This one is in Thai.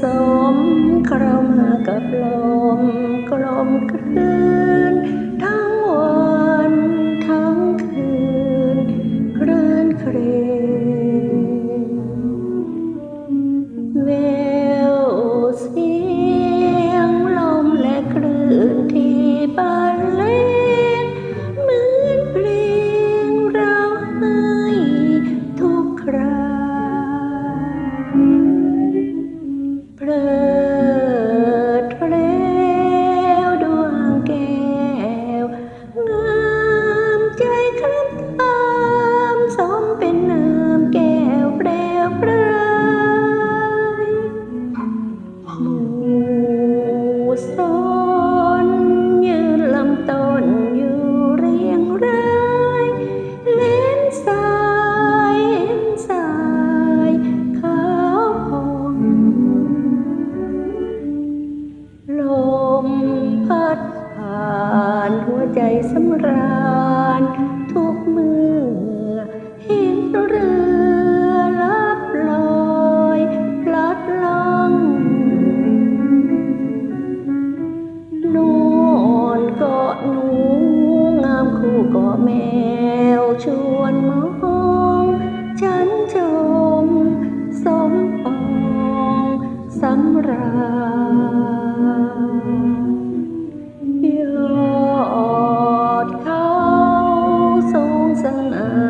สมกลมกับลมกลม blood. ra na